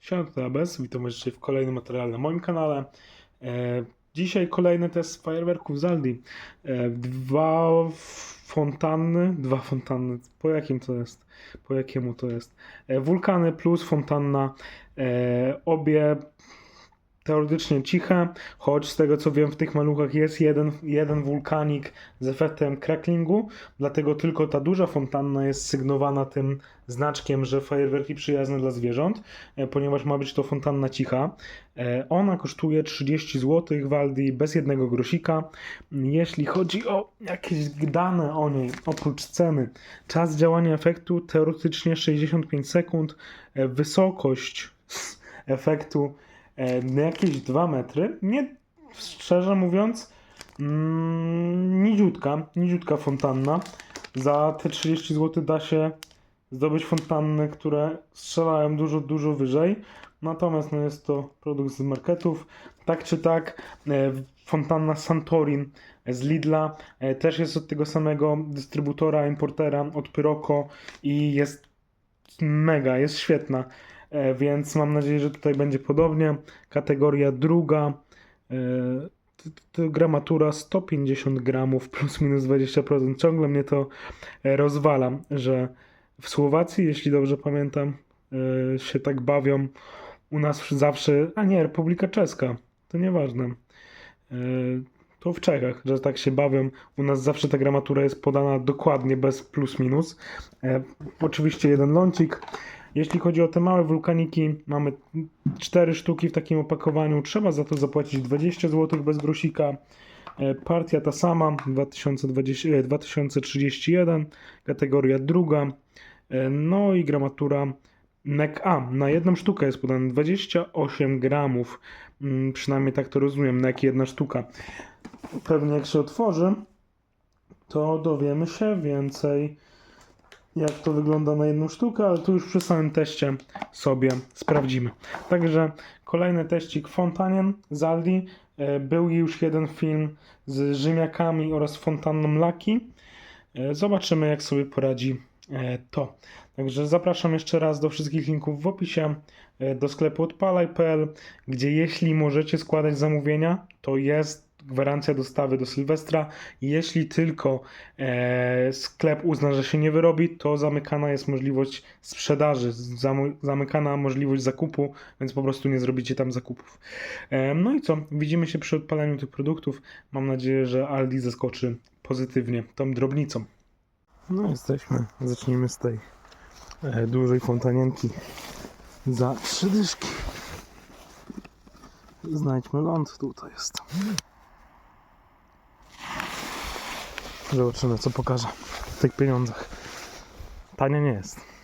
Siema, to witam dzisiaj w kolejnym materiale na moim kanale. E, dzisiaj kolejny test fajerwerków z Aldi. E, dwa fontanny, dwa fontanny, po jakim to jest? Po jakiemu to jest? E, wulkany plus fontanna, e, obie teoretycznie ciche, choć z tego co wiem w tych maluchach jest jeden, jeden wulkanik z efektem cracklingu, dlatego tylko ta duża fontanna jest sygnowana tym znaczkiem, że fajerwerki przyjazne dla zwierząt, e, ponieważ ma być to fontanna cicha. E, Ona kosztuje 30 zł w Aldi bez jednego grosika. Jeśli chodzi o jakieś dane o niej, oprócz ceny, czas działania efektu teoretycznie 65 sekund, e, wysokość efektu na jakieś 2 metry. Nie, szczerze mówiąc, mm, niziutka, niziutka fontanna. Za te 30 zł da się zdobyć fontanny, które strzelają dużo, dużo wyżej. Natomiast no, jest to produkt z marketów. Tak czy tak, e, fontanna Santorin z Lidla e, też jest od tego samego dystrybutora, importera, od Pyroco i jest mega, jest świetna. E, Więc mam nadzieję, że tutaj będzie podobnie. Kategoria druga. e, Gramatura 150 gramów plus minus 20%. Ciągle mnie to e, rozwala, że w Słowacji, jeśli dobrze pamiętam, się tak bawią. U nas zawsze, a nie, Republika Czeska, to nieważne. To w Czechach, że tak się bawią. U nas zawsze ta gramatura jest podana dokładnie, bez plus minus. Oczywiście jeden lącik. Jeśli chodzi o te małe wulkaniki, mamy cztery sztuki w takim opakowaniu. Trzeba za to zapłacić 20 zł bez grosika. E, Partia ta sama, 2020, e, 2031, kategoria druga. E, No i gramatura NEC A. Na jedną sztukę jest podane 28 gramów. Mm, Przynajmniej tak to rozumiem, NEC jedna sztuka. Pewnie jak się otworzy, to dowiemy się więcej jak to wygląda na jedną sztukę, ale tu już przy samym teście sobie sprawdzimy. Także kolejny teścik Fontanien z Aldi. E, Był już jeden film z Rzymiakami oraz fontanną Laki. E, Zobaczymy jak sobie poradzi e, to. Także zapraszam jeszcze raz do wszystkich linków w opisie, do sklepu odpalaj.pl, gdzie jeśli możecie składać zamówienia, to jest gwarancja dostawy do Sylwestra. Jeśli tylko e, sklep uzna, że się nie wyrobi, to zamykana jest możliwość sprzedaży, zamu- zamykana możliwość zakupu, więc po prostu nie zrobicie tam zakupów. E, no i co? Widzimy się przy odpaleniu tych produktów. Mam nadzieję, że Aldi zaskoczy pozytywnie tą drobnicą. No jesteśmy. Zacznijmy z tej e, dużej fontanienki za trzy dyszki. Znajdźmy ląd, tutaj jest. Zobaczymy, co pokaże w tych pieniądzach. Tania nie jest.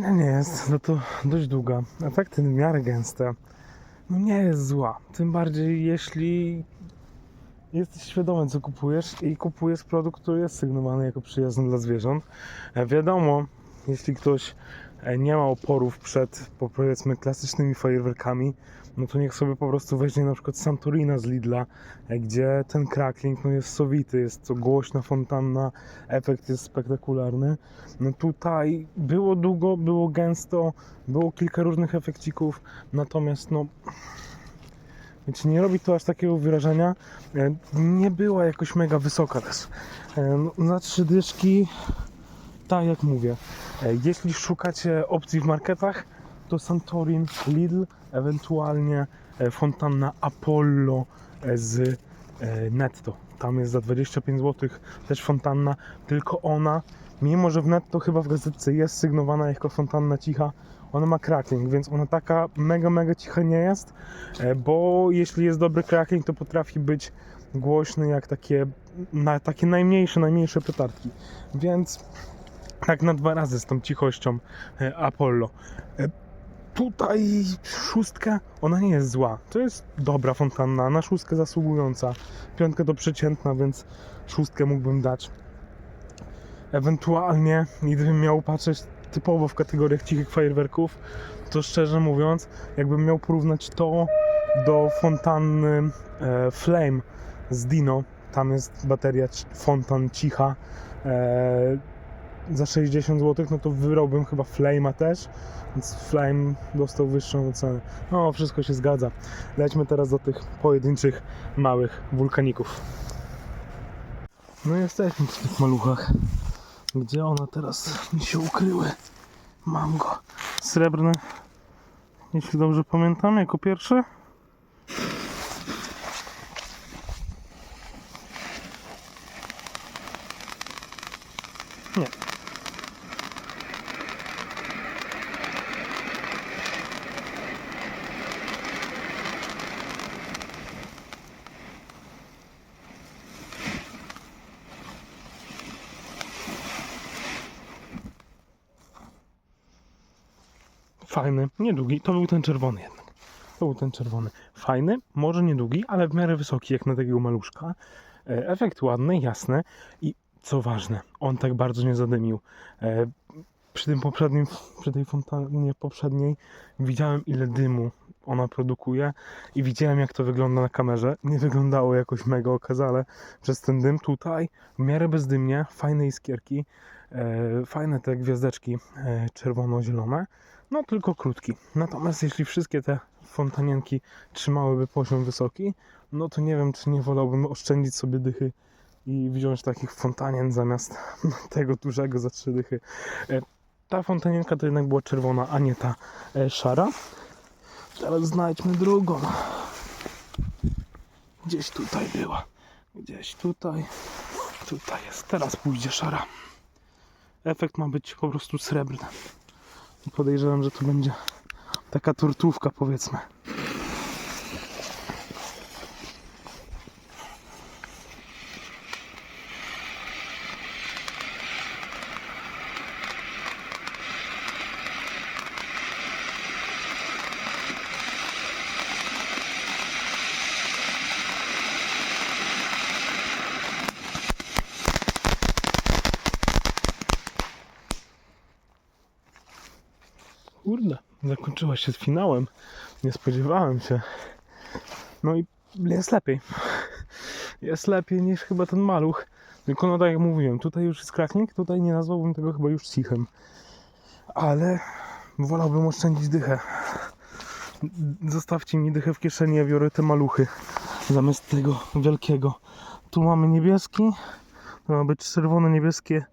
Nie jest, no to dość długa. Efekty w miarę gęste. No nie jest zła. Tym bardziej jeśli jesteś świadomy co kupujesz i kupujesz produkt, który jest sygnowany jako przyjazny dla zwierząt. E, Wiadomo, jeśli ktoś nie ma oporów przed po- powiedzmy klasycznymi fajerwerkami, no to niech sobie po prostu weźmie na przykład Santorina z Lidla, e, gdzie ten crackling no jest sowity, jest to głośna fontanna, efekt jest spektakularny. No tutaj było długo, było gęsto, było kilka różnych efekcików, natomiast no Wiecie, nie robi to aż takiego wyrażenia. E, Nie była jakoś mega wysoka też. E, no, Za trzy dyszki, tak jak mówię, e, jeśli szukacie opcji w marketach, to Santorin, Lidl, ewentualnie e, fontanna Apollo e, z Netto. Tam jest za 25 zł też fontanna, tylko ona, mimo że w Netto chyba w gazetce jest sygnowana jako fontanna cicha, ona ma cracking, więc ona taka mega, mega cicha nie jest, bo jeśli jest dobry cracking, to potrafi być głośny jak takie, na, takie najmniejsze, najmniejsze petardki. Więc tak na dwa razy z tą cichością e, Apollo. E, Tutaj szóstka, ona nie jest zła. To jest dobra fontanna, na szóstkę zasługująca. Piątka to przeciętna, więc szóstkę mógłbym dać. Ewentualnie, gdybym miał patrzeć typowo w kategoriach cichych fajerwerków, to szczerze mówiąc, jakbym miał porównać to do fontanny e, Flame z Dino, tam jest bateria fontan cicha za 60 zł, no to wybrałbym chyba Flame'a też, więc Flame dostał wyższą ocenę. No, wszystko się zgadza. Lećmy teraz do tych pojedynczych, małych wulkaników. No jesteśmy przy tych maluchach. Gdzie one teraz się ukryły? Mam go. Srebrny, jeśli dobrze pamiętam, jako pierwszy. Fajny, niedługi. To był ten czerwony jednak. To był ten czerwony. Fajny, może niedługi, ale w miarę wysoki jak na takiego maluszka. E, Efekt ładny, jasny i co ważne, on tak bardzo nie zadymił. E, Przy tym poprzednim, przy tej fontannie poprzedniej widziałem ile dymu ona produkuje i widziałem jak to wygląda na kamerze. Nie wyglądało jakoś mega okazale przez ten dym. Tutaj w miarę bezdymnie, fajne iskierki, fajne te gwiazdeczki e, czerwono-zielone, no tylko krótki. Natomiast jeśli wszystkie te fontanienki trzymałyby poziom wysoki, no to nie wiem, czy nie wolałbym oszczędzić sobie dychy i wziąć takich fontanien zamiast tego dużego za trzy dychy. E, Ta fontanienka to jednak była czerwona, a nie ta e, szara. Teraz znajdźmy drugą. Gdzieś tutaj była. Gdzieś tutaj. Tutaj jest. Teraz pójdzie szara. Efekt ma być po prostu srebrny. Podejrzewam, że to będzie taka tortówka powiedzmy. Zakończyła się z finałem. Nie spodziewałem się. No i jest lepiej. Jest lepiej niż chyba ten maluch. Tylko no tak jak mówiłem, tutaj już jest kraknik, tutaj nie nazwałbym tego chyba już cichem. Ale wolałbym oszczędzić dychę. Zostawcie mi dychę w kieszeni, ja biorę te maluchy zamiast tego wielkiego. Tu mamy niebieski, to ma być czerwono-niebieskie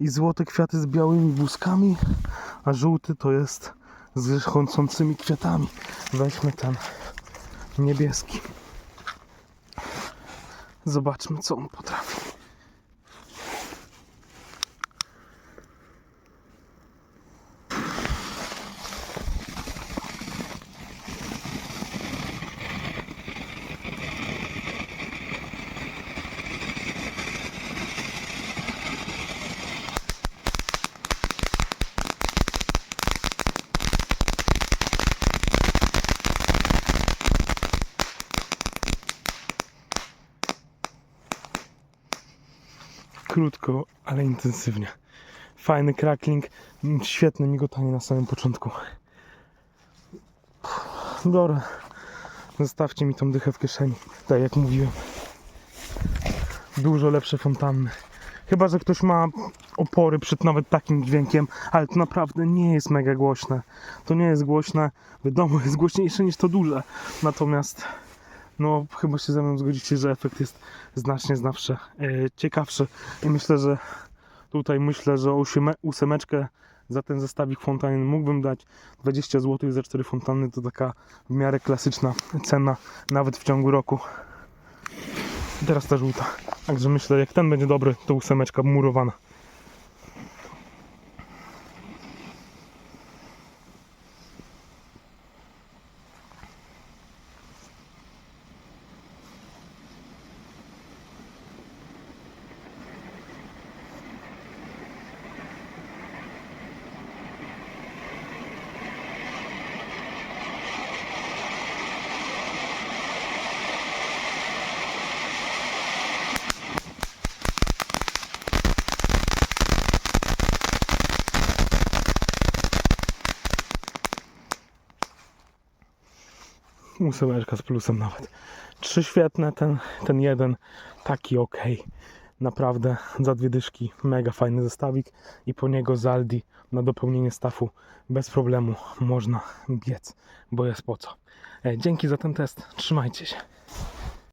i złote kwiaty z białymi błyskami, a żółty to jest z chącącymi kwiatami. Weźmy ten niebieski. Zobaczmy, co on potrafi. Krótko, ale intensywnie. Fajny crackling, świetne migotanie na samym początku. Dobra, zostawcie mi tą dychę w kieszeni, tak jak mówiłem. Dużo lepsze fontanny. Chyba, że ktoś ma opory przed nawet takim dźwiękiem, ale to naprawdę nie jest mega głośne. To nie jest głośne, wiadomo, jest głośniejsze niż to duże. Natomiast, no, chyba się ze mną zgodzicie, że efekt jest znacznie zawsze ciekawszy. I myślę, że tutaj myślę, że ósemeczkę za ten zestawik fontanny mógłbym dać. 20 zł za 4 fontanny to taka w miarę klasyczna cena, nawet w ciągu roku. Teraz ta żółta. Także myślę, jak ten będzie dobry, to ósemeczka murowana. Ósemeczka z plusem nawet. Trzy świetne, ten, ten jeden taki ok. Naprawdę za dwie dyszki, mega fajny zestawik i po niego Zaldi na dopełnienie stafu bez problemu można biec, bo jest po co. Dzięki za ten test, trzymajcie się.